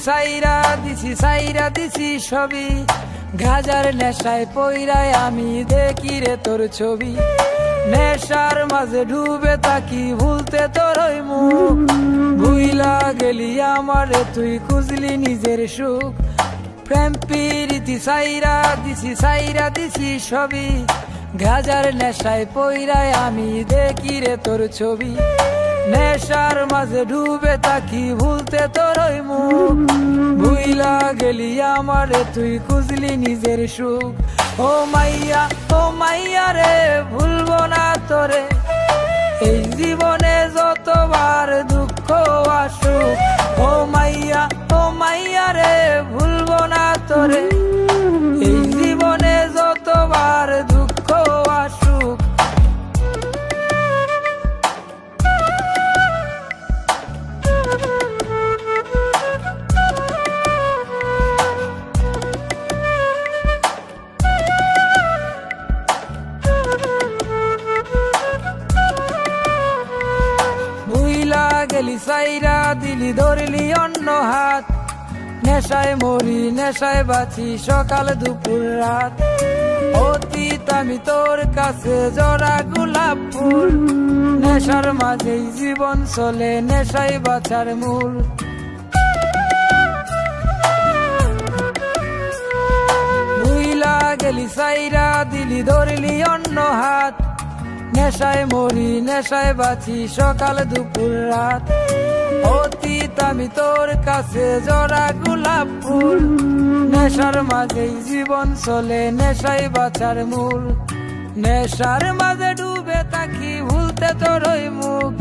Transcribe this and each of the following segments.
সাইরা, দিছি সাইরা, দিছি সবই গাজার নেশায় পইরায় আমি দেখি রে তোর ছবি। নেশার মাঝে ডুবে তাকি ভুলতে তোর ওই মুখ। ভুইলা গেলি আমারে, তুই খুঁজলি নিজের সুখ। প্রেম প্রীতি সাইরা, দিছি সাইরা, দিছি সবই গাজার নেশায় পইরায় আমি দেখি রে তোর ছবি। নেশার মাঝে ডুবে তাকি ভুলতে তোর ওই মুখ। ভুইলা গেলি আমারে, তুই খুঁজলি নিজের সুখ। ও মাইয়া ও মাইয়া রে, ভুলবো না তোরে। এই জীবনে যতবার সাইরা দিলি, ধরলি অন্য হাত। নেশায় মরি, নেশায় বাঁচি সকাল দুপুর রাত। অতীত আমি তোর কাছে জরা গোলাপ ফুল নেশার মাঝেই জীবন চলে, নেশায় বাঁচার মূল। ভুইলা গেলি, সাইরা দিলি, ধরলি অন্য হাত। নেশায় মরি, নেশায় বাঁচি, সকাল, দুপুর, রাত। অতীত, আমি তোর কাছে জরা গোলাপ ফুল। নেশার মাঝেই জীবন চলে, নেশায় বাঁচার মূল। নেশার মাঝে ডুবে থাকি, ভুলতে তোর ওই মুখ।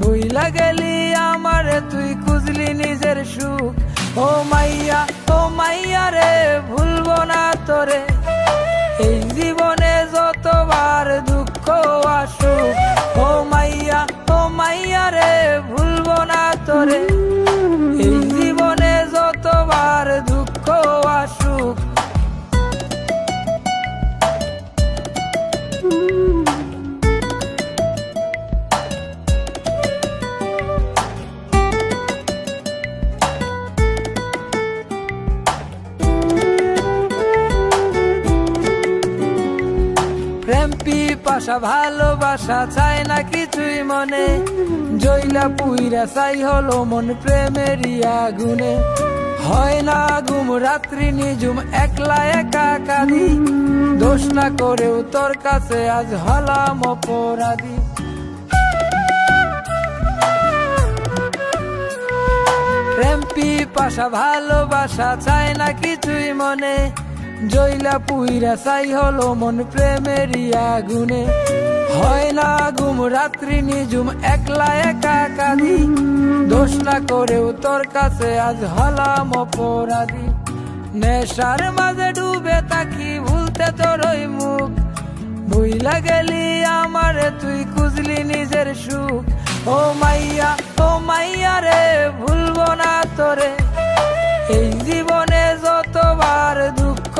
ভুইলা গেলি আমারে, তুই খুঁজলি নিজের সুখ। ও মাইয়া ও মাইয়া রে, ভুলবো না তোরে। এই জীবনে পাশা ভালোবাসা চায় না কিছুই মনে। জইলা পুইরা চাই হলো মন প্রেমেরই আগুনে। হয় না ঘুম রাত্রি নিজুম একলা একা কাঁদি। দোষ না করেও তোর কাছে আজ হলাম অপরাধী। প্রেম পাশা ভালোবাসা চায় না কিছুই মনে। জইলা পুইরা চাই হলো মন প্রেমেরই আগুনে। হয় না ঘুম, রাত্রি নিজুম একলা একা কাঁদি দোষ না করেও তোর কাছে আজ হলাম অপরাধী। নেশার মাঝে ডুবে তাকি ভুলতে তোর ওই মুখ। ভুইলা গেলি আমারে, তুই খুঁজলি নিজের সুখ। ও মাইয়া ও মাইয়া রে, ভুলবো না তোরে। এই জীবনে যতবার দুঃখ